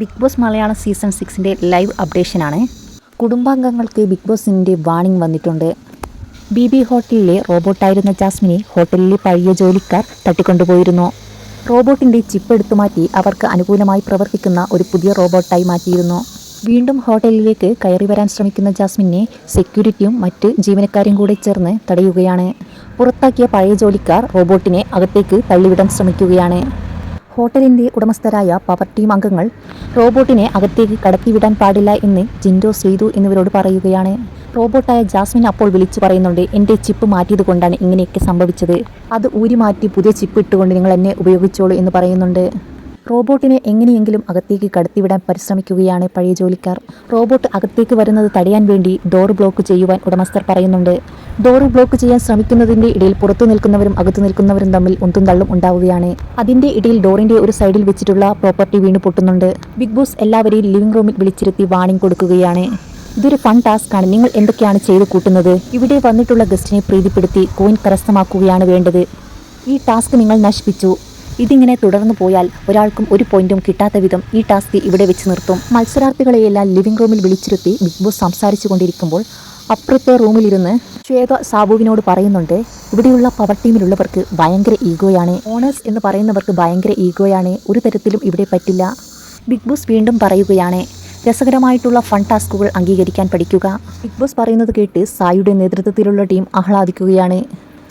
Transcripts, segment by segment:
Big Boss Malayalam season സിക്സിന്റെ live അപ്ഡേഷനാണ്. കുടുംബാംഗങ്ങൾക്ക് ബിഗ് ബോസിന്റെ വാണിംഗ് വന്നിട്ടുണ്ട്. ബി ബി ഹോട്ടലിലെ റോബോട്ടായിരുന്ന ജാസ്മിനെ ഹോട്ടലിലെ പഴയ ജോലിക്കാർ തട്ടിക്കൊണ്ടുപോയിരുന്നു. റോബോട്ടിന്റെ ചിപ്പ് എടുത്തു മാറ്റി അവർക്ക് അനുകൂലമായി പ്രവർത്തിക്കുന്ന ഒരു പുതിയ റോബോട്ടായി മാറ്റിയിരുന്നു. വീണ്ടും ഹോട്ടലിലേക്ക് കയറി വരാൻ ശ്രമിക്കുന്ന ജാസ്മിനെ സെക്യൂരിറ്റിയും മറ്റ് ജീവനക്കാരും കൂടെ ചേർന്ന് തടയുകയാണ്. പുറത്താക്കിയ പഴയ ജോലിക്കാർ റോബോട്ടിനെ അകത്തേക്ക് തള്ളിവിടാൻ ശ്രമിക്കുകയാണ്. ഹോട്ടലിന്റെ ഉടമസ്ഥരായ പവർ ടീം അംഗങ്ങൾ റോബോട്ടിനെ അകത്തേക്ക് കടത്തിവിടാൻ പാടില്ല എന്ന് ജിൻഡോ ശ്രീതു എന്നിവരോട് പറയുകയാണ്. റോബോട്ടായ ജാസ്മിൻ അപ്പോൾ വിളിച്ചു പറയുന്നുണ്ട് എന്റെ ചിപ്പ് മാറ്റിയത് കൊണ്ടാണ് ഇങ്ങനെയൊക്കെ സംഭവിച്ചത്. അത് ഊരി മാറ്റി പുതിയ ചിപ്പ് ഇട്ടുകൊണ്ട് നിങ്ങൾ എന്നെ ഉപയോഗിച്ചോളൂ എന്ന് പറയുന്നുണ്ട്. റോബോട്ടിനെ എങ്ങനെയെങ്കിലും അകത്തേക്ക് കടത്തിവിടാൻ പരിശ്രമിക്കുകയാണ് പഴയ ജോലിക്കാർ. റോബോട്ട് അകത്തേക്ക് വരുന്നത് തടയാൻ വേണ്ടി ഡോർ ബ്ലോക്ക് ചെയ്യുവാൻ ഉടമസ്ഥർ പറയുന്നുണ്ട്. ഡോർ ബ്ലോക്ക് ചെയ്യാൻ ശ്രമിക്കുന്നതിന്റെ ഇടയിൽ പുറത്തു നിൽക്കുന്നവരും അകത്തു നിൽക്കുന്നവരും തമ്മിൽ ഒന്നും തള്ളും ഉണ്ടാവുകയാണ്. അതിന്റെ ഇടയിൽ ഡോറിന്റെ ഒരു സൈഡിൽ വെച്ചിട്ടുള്ള പ്രോപ്പർട്ടി വീണ് പൊട്ടുന്നുണ്ട്. ബിഗ് ബോസ് എല്ലാവരെയും ലിവിംഗ് റൂമിൽ വിളിച്ചിരുത്തി വാണിംഗ് കൊടുക്കുകയാണ്. ഇതൊരു ഫൺ ടാസ്ക് ആണ്. നിങ്ങൾ എന്തൊക്കെയാണ് ചെയ്തു കൂട്ടുന്നത്? ഇവിടെ വന്നിട്ടുള്ള ഗസ്റ്റിനെ പ്രീതിപ്പെടുത്തി കോയിൻ കരസ്ഥമാക്കുകയാണ് വേണ്ടത്. ഈ ടാസ്ക് നിങ്ങൾ നശിപ്പിച്ചു. ഇതിങ്ങനെ തുടർന്നു പോയാൽ ഒരാൾക്കും ഒരു പോയിന്റും കിട്ടാത്ത വിധം ഈ ടാസ്ക് ഇവിടെ വെച്ച് നിർത്തും. മത്സരാർത്ഥികളെയെല്ലാം ലിവിംഗ് റൂമിൽ വിളിച്ചിരുത്തി ബിഗ് ബോസ് സംസാരിച്ചു കൊണ്ടിരിക്കുമ്പോൾ അപ്പുറത്തെ റൂമിലിരുന്ന് ശ്വേത സാബുവിനോട് പറയുന്നുണ്ട് ഇവിടെയുള്ള പവർ ടീമിലുള്ളവർക്ക് ഭയങ്കര ഈഗോയാണ്. ഓണേഴ്സ് എന്ന് പറയുന്നവർക്ക് ഭയങ്കര ഈഗോയാണ്. ഒരു തരത്തിലും ഇവിടെ പറ്റില്ല. ബിഗ് ബോസ് വീണ്ടും പറയുകയാണ് രസകരമായിട്ടുള്ള ഫൺ ടാസ്കുകൾ അംഗീകരിക്കാൻ പഠിക്കുക. ബിഗ് ബോസ് പറയുന്നത് കേട്ട് സായിയുടെ നേതൃത്വത്തിലുള്ള ടീം ആഹ്ലാദിക്കുകയാണ്.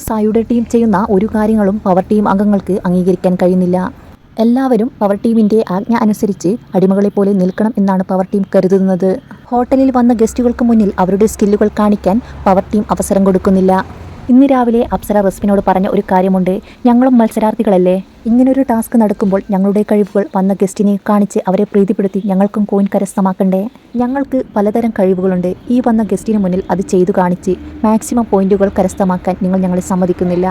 സായിയുടെ ടീം ചെയ്യുന്ന ഒരു കാര്യങ്ങളും പവർ ടീം അംഗങ്ങൾക്ക് അംഗീകരിക്കാൻ കഴിയുന്നില്ല. എല്ലാവരും പവർ ടീമിന്റെ ആജ്ഞ അനുസരിച്ച് അടിമകളെപ്പോലെ നിൽക്കണം എന്നാണ് പവർ ടീം കരുതുന്നത്. ഹോട്ടലിൽ വന്ന ഗസ്റ്റുകൾക്ക് മുന്നിൽ അവരുടെ സ്കില്ലുകൾ കാണിക്കാൻ പവർ ടീം അവസരം കൊടുക്കുന്നില്ല. ഇന്ന് രാവിലെ അപ്സര റസ്മിനോട് പറഞ്ഞ ഒരു കാര്യമുണ്ട്. ഞങ്ങളും മത്സരാർത്ഥികളല്ലേ? ഇങ്ങനൊരു ടാസ്ക് നടക്കുമ്പോൾ ഞങ്ങളുടെ കഴിവുകൾ വന്ന ഗസ്റ്റിനെ കാണിച്ച് അവരെ പ്രീതിപ്പെടുത്തി ഞങ്ങൾക്കും കോയിൻ കരസ്ഥമാക്കണ്ടേ? ഞങ്ങൾക്ക് പലതരം കഴിവുകളുണ്ട്. ഈ വന്ന ഗസ്റ്റിന് മുന്നിൽ അത് ചെയ്തു കാണിച്ച് മാക്സിമം പോയിന്റുകൾ കരസ്ഥമാക്കാൻ നിങ്ങൾ ഞങ്ങളെ സമ്മതിക്കുന്നില്ല.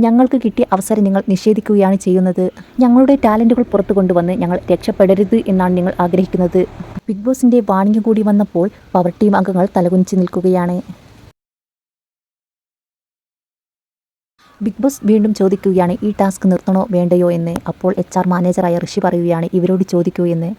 ഞങ്ങൾക്ക് കിട്ടിയ അവസരം നിങ്ങൾ നിഷേധിക്കുകയാണ് ചെയ്യുന്നത്. ഞങ്ങളുടെ ടാലന്റുകൾ പുറത്തു കൊണ്ടുവന്ന് ഞങ്ങൾ രക്ഷപ്പെടരുത് എന്നാണ് നിങ്ങൾ ആഗ്രഹിക്കുന്നത്. ബിഗ് ബോസിന്റെ വാണിംഗ് കൂടി വന്നപ്പോൾ പവർ ടീം അംഗങ്ങൾ തലകുനിച്ച് നിൽക്കുകയാണ്. ബിഗ് ബോസ് വീണ്ടും ചോദിക്കുകയാണ് ഈ ടാസ്ക് നിർത്തണോ വേണ്ടയോ എന്ന്? അപ്പോൾ എച്ച് ആർ മാനേജറായ ഋഷി പറയുകയാണ് ഇവരോട് ചോദിക്കൂ എന്ന്.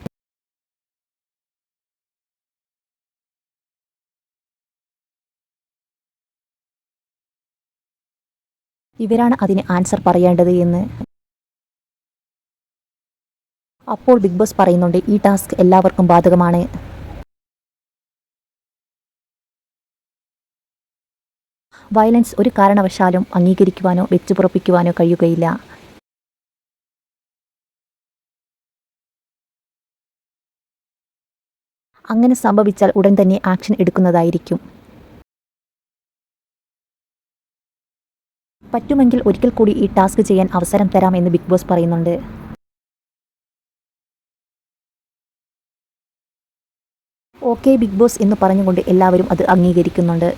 ഇവരാണ് അതിന് ആൻസർ പറയേണ്ടത് എന്ന്. അപ്പോൾ ബിഗ് ബോസ് പറയുന്നുണ്ട് ഈ ടാസ്ക് എല്ലാവർക്കും ബാധകമാണ്. വയലൻസ് ഒരു കാരണവശാലും അംഗീകരിക്കുവാനോ വെച്ചുപുറപ്പിക്കുവാനോ കഴിയുകയില്ല. അങ്ങനെ സംഭവിച്ചാൽ ഉടൻ തന്നെ ആക്ഷൻ എടുക്കുന്നതായിരിക്കും. പറ്റുമെങ്കിൽ ഒരിക്കൽ കൂടി ഈ ടാസ്ക് ചെയ്യാൻ അവസരം തരാമെന്ന് ബിഗ് ബോസ് പറയുന്നുണ്ട്. ഓക്കെ ബിഗ് ബോസ് എന്ന് പറഞ്ഞുകൊണ്ട് എല്ലാവരും അത് അംഗീകരിക്കുന്നുണ്ട്.